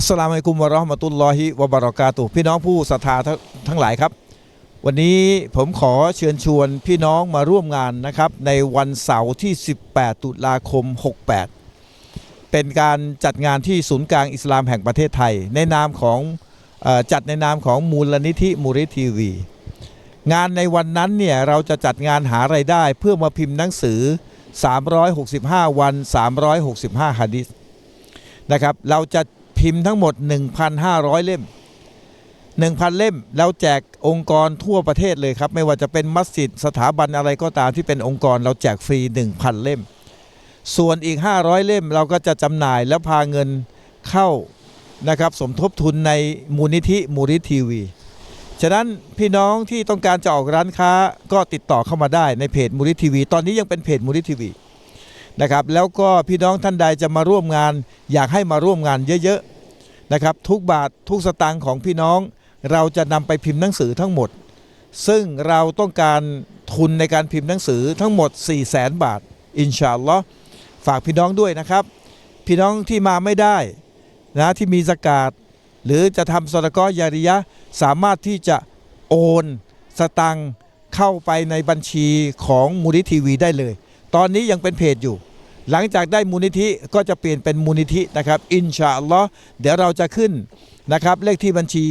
อัสสลามุอะลัยกุมวะเราะห์มะตุลลอฮิวะบะเราะกาตุพี่น้องผู้ศรัทธาทั้งหลายครับ วันนี้ผมขอเชิญชวนพี่น้องมาร่วมงานนะครับ ในวันเสาร์ที่ 18 ตุลาคม 68 เป็นการจัดงานที่ศูนย์กลางอิสลามแห่งประเทศไทย ในนามของอจัดในนามของมูลนิธิมูริทีวี งานในวันนั้นเนี่ยเราจะจัดงานหาไรายได้เพื่อมาพิมพ์หนังสือ 365 วัน 365ฮะดิษนะครับเราจะ พิมพ์ทั้งหมด 1,500 เล่ม 1,000 เล่มเราแจกองค์กรทั่วประเทศเลยครับ ไม่ว่าจะเป็นมัสยิดสถาบันอะไรก็ตามที่เป็นองค์กรเราแจกฟรี 1,000 เล่ม ส่วนอีก 500 เล่มเราก็จะจำหน่ายแล้วพาเงินเข้านะครับสมทบทุนในมูลนิธิมูริทีวี ฉะนั้นพี่น้องที่ต้องการจะออกร้านค้าก็ติดต่อเข้ามาได้ในเพจมูริทีวี ตอนนี้ยังเป็นเพจมูริทีวีนะครับแล้วก็พี่น้องท่านใดจะมาร่วมงาน อยากให้มาร่วมงานเยอะ นะครับทุกบาททุกสตางค์ของพี่น้อง เราจะนำไปพิมพ์หนังสือทั้งหมด ซึ่งเราต้องการทุนในการพิมพ์หนังสือทั้งหมด 4 0 0แสนบาท อินชาอัลลอฮ์ฝากพี่น้องด้วยนะครับ พี่น้องที่มาไม่ได้นะที่มีสกาดหรือจะทำสตกอยาริยะสามารถที่จะโอนสตังค์เข้าไปในบัญชีของมูลิทีวีได้เลย ตอนนี้ยังเป็นเพจอยู่ หลังจากได้มูลนิธิก็จะเปลี่ยนเป็นมูลนิธินะครับ อินชาอัลลอฮ์เดี๋ยวเราจะขึ้นนะครับ เลขที่บัญชี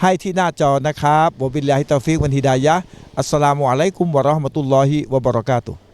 ให้ที่หน้าจอนะครับวบิลลาฮิตอฟิกวันฮิดายะอัสสลามุอะลัยกุมวะเราะห์มะตุลลอฮิวะบะเราะกาตุฮ์